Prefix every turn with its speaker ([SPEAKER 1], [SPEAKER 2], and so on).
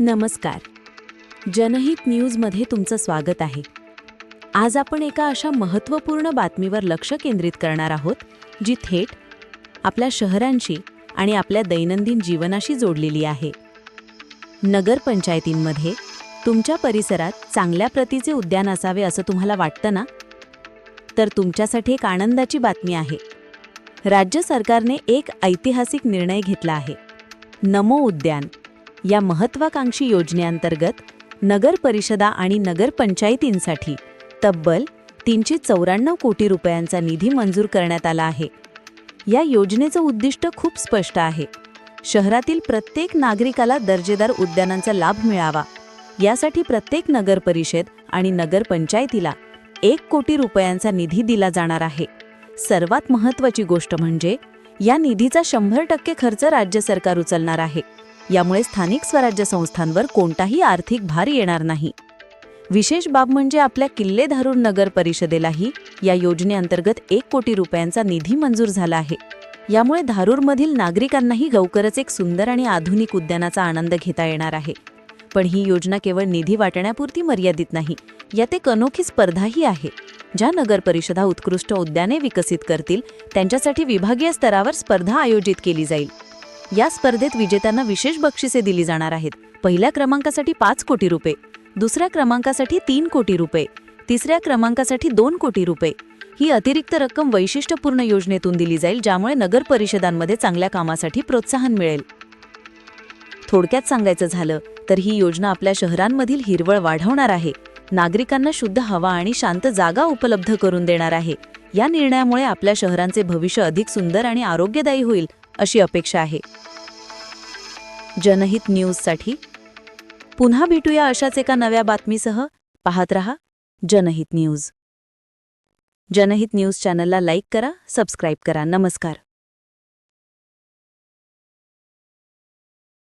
[SPEAKER 1] नमस्कार. जनहित न्यूजमध्ये तुमचं स्वागत आहे. आज आपण एका अशा महत्त्वपूर्ण बातमीवर लक्ष केंद्रित करणार आहोत जी थेट आपल्या शहरांशी आणि आपल्या दैनंदिन जीवनाशी जोडलेली आहे. नगरपंचायतींमध्ये तुमच्या परिसरात चांगल्या प्रतीचे उद्यान असावे असं तुम्हाला वाटतं ना? तर तुमच्यासाठी एक आनंदाची बातमी आहे. राज्य सरकारने एक ऐतिहासिक निर्णय घेतला आहे. नमो उद्यान. या महत्वाकांक्षी योजनेअंतर्गत नगर परिषदा आणि नगरपंचायतींसाठी तब्बल तीनशे चौऱ्याण्णव कोटी रुपयांचा निधी मंजूर करण्यात आला आहे. या योजनेचं उद्दिष्ट खूप स्पष्ट आहे. शहरातील प्रत्येक नागरिकाला दर्जेदार उद्यानांचा लाभ मिळावा. यासाठी प्रत्येक नगर परिषद आणि नगरपंचायतीला एक कोटी रुपयांचा निधी दिला जाणार आहे. सर्वात महत्त्वाची गोष्ट म्हणजे या निधीचा शंभर टक्के खर्च राज्य सरकार उचलणार आहे. यामुळे स्थानिक स्वराज्य संस्थांवर कोणताही आर्थिक भार येणार नाही. विशेष बाब म्हणजे आपल्या किल्लेधारूर नगर परिषदेलाही या योजनेअंतर्गत एक कोटी रुपयांचा निधी मंजूर झाला आहे. यामुळे धारूरमधील नागरिकांनाही लवकरच एक सुंदर आणि आधुनिक उद्यानाचा आनंद घेता येणार आहे. पण ही योजना केवळ निधी वाटण्यापुरती मर्यादित नाही यात एक अनोखी स्पर्धाही आहे. ज्या नगर परिषदा उत्कृष्ट उद्याने विकसित करतील त्यांच्यासाठी विभागीय स्तरावर स्पर्धा आयोजित केली जाईल. या स्पर्धेत विजेत्यांना विशेष बक्षिसे दिली जाणार आहेत. पहिल्या क्रमांकासाठी पाच कोटी रुपये दुसऱ्या क्रमांकासाठी तीन कोटी रुपये तिसऱ्या क्रमांकासाठी दोन कोटी रुपये. ही अतिरिक्त रक्कम वैशिष्ट्यपूर्ण योजनेतून दिली जाईल ज्यामुळे नगर परिषदांमध्ये चांगल्या कामासाठी प्रोत्साहन मिळेल. थोडक्यात सांगायचं झालं तर ही योजना आपल्या शहरांमधील हिरवळ वाढवणार आहे. नागरिकांना शुद्ध हवा आणि शांत जागा उपलब्ध करून देणार आहे. या निर्णयामुळे आपल्या शहरांचे भविष्य अधिक सुंदर आणि आरोग्यदायी होईल अशी अपेक्षा आहे. जनहित न्यूजसाठी पुन्हा भेटूया अशाच एका नव्या बातमीसह. पाहत रहा जनहित न्यूज. जनहित न्यूज चॅनलला लाईक करा सबस्क्राईब करा. नमस्कार.